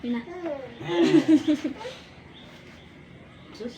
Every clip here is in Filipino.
Yun na. Sus.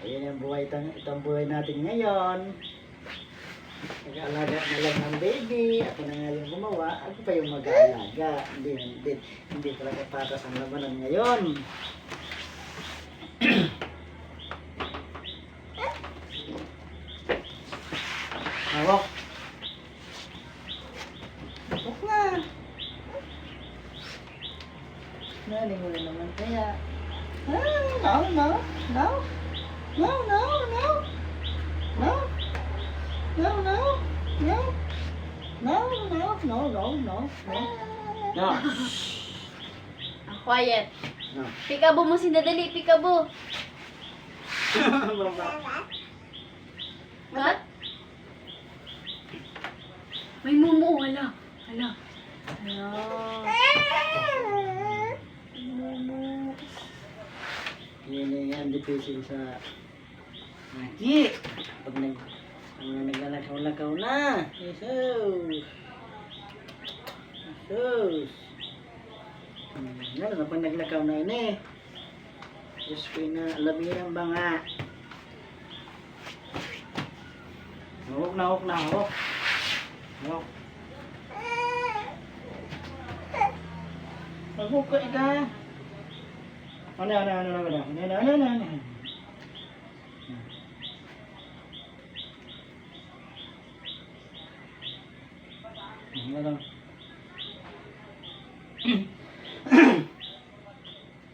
Ayan ang buhay itang, itang buhay natin ngayon. Nag-aalaga na lang ng baby. Ako na nga yung gumawa. Ako pa yung mag-aalaga. Hindi, hindi, hindi talaga patas ang labanan ngayon. Hawak na. Naling mo na naman kaya. Ah, no, no, no. No, no, no. No. No, no. No. No, no, no, no, no, no. No. Ah, quiet. No. Pikabo mo sinadali, pikabo. Baba. Cut? May mumu, hala. Hala. Hala. patience sa laki. Pag nag, ang mga naglalakaw-lakaw na. Jesus! Jesus! Hmm, ano na pag naglakaw na ini? Diyos ko na, labi ang banga. Nahok, nahok, nahok. Nahok. Nahok ka, ika. Nahok. Ano, ano, ano, ano, ano, ano, ano, ano, ano. Ano.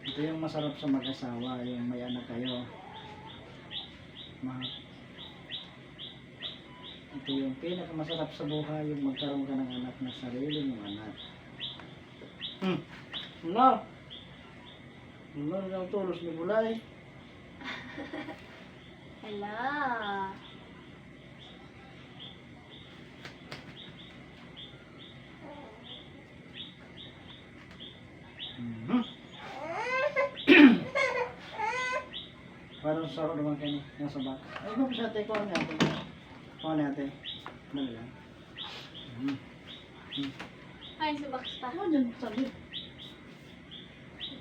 Ito yung masarap sa mag-asawa, yung may anak kayo. Ito yung pinakamasarap sa buhay, yung magkaroon ka ng anak na sarili mong anak. Hmm. Ano? Ano ang tulos ni Bulay? Hala. Mhm. Parang saro naman kayo nasa bak. Ay, kung sa ate, kuha natin. Kuha natin. Dali lang. Mhm. Mhm. Ay, subak pa. Ano dyan, sabi?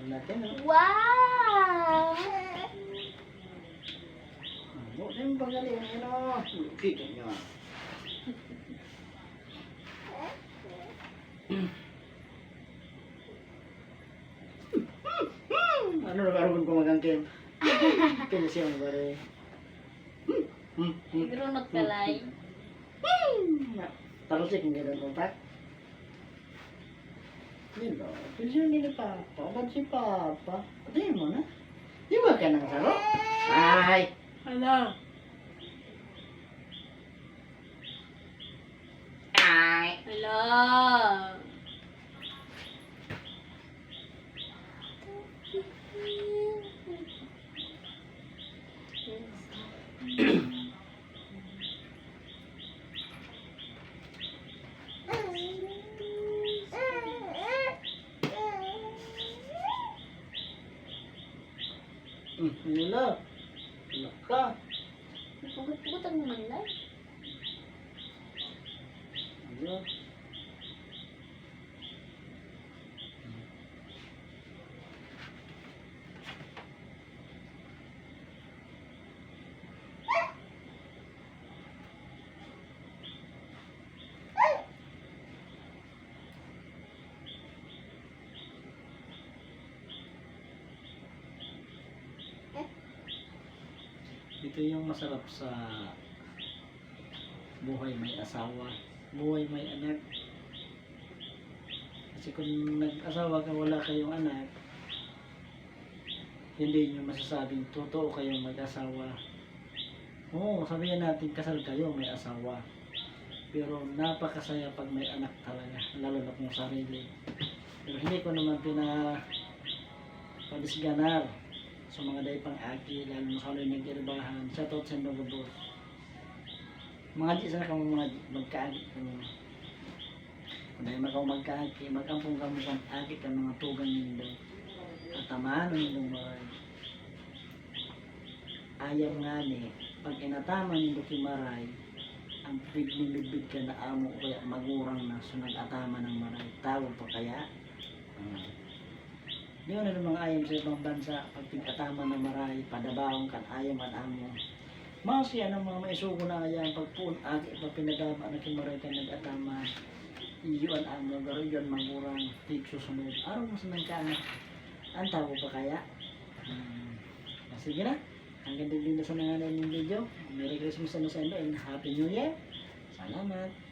Vlog natin. Wow! Huwag din pagaling, ano? Kita nyo. Ano na karoon ko magangkin? Kaya siya mo pare. Siguro nagkalay. Tarusik nga doon, Pak. Talsik ang gano'n mo, Pat? Yun o. Pinsyon ni Papa. Ba't si Papa? Patayin mo na. Di ba ka nang saro? Ay! Hala. Ay! Hala. Yun na. Anak ka. Pugot-pugot ang naman, Lai. Ano? Ito yung masarap sa buhay may asawa, buhay may anak. Kasi kung nag-asawa ka, wala kayong anak, hindi nyo masasabing totoo kayong mag-asawa. Oo, sabihin natin kasal kayo, may asawa. Pero napakasaya pag may anak talaga, lalo na kung sarili. Pero hindi ko naman pina padisganar sa mga day pang aki, lalo na sa ulit nagkiribahan. Sa tot sa mga boss. Mga di sana kamo mga magkaagi kamo. Kung dahil makaw magkaagi, magampong kamo kang aki ka mga tugang nindo. At tamaan nindo mga ayaw nga ni, pag inatama nindo kimaray, ang piglilibid ka na amo kaya magurang na sunag atama ng maray. Tawag pa kaya? Hmm. Di ano ng mga ayam sa ibang bansa, pag ng maray, padabawang kan ayam at amo. Mga siya ng mga maisugo na ayam, pag puun, agi pa pinagama na kimaray ka nag-atama. Iyon amo, garo yun magurang, tig susunod. Araw mo sa ka ang tawag pa kaya? Hmm. Sige na. Hanggang din na sa nangalan ng video. Merry Christmas and and Happy New Year. Salamat.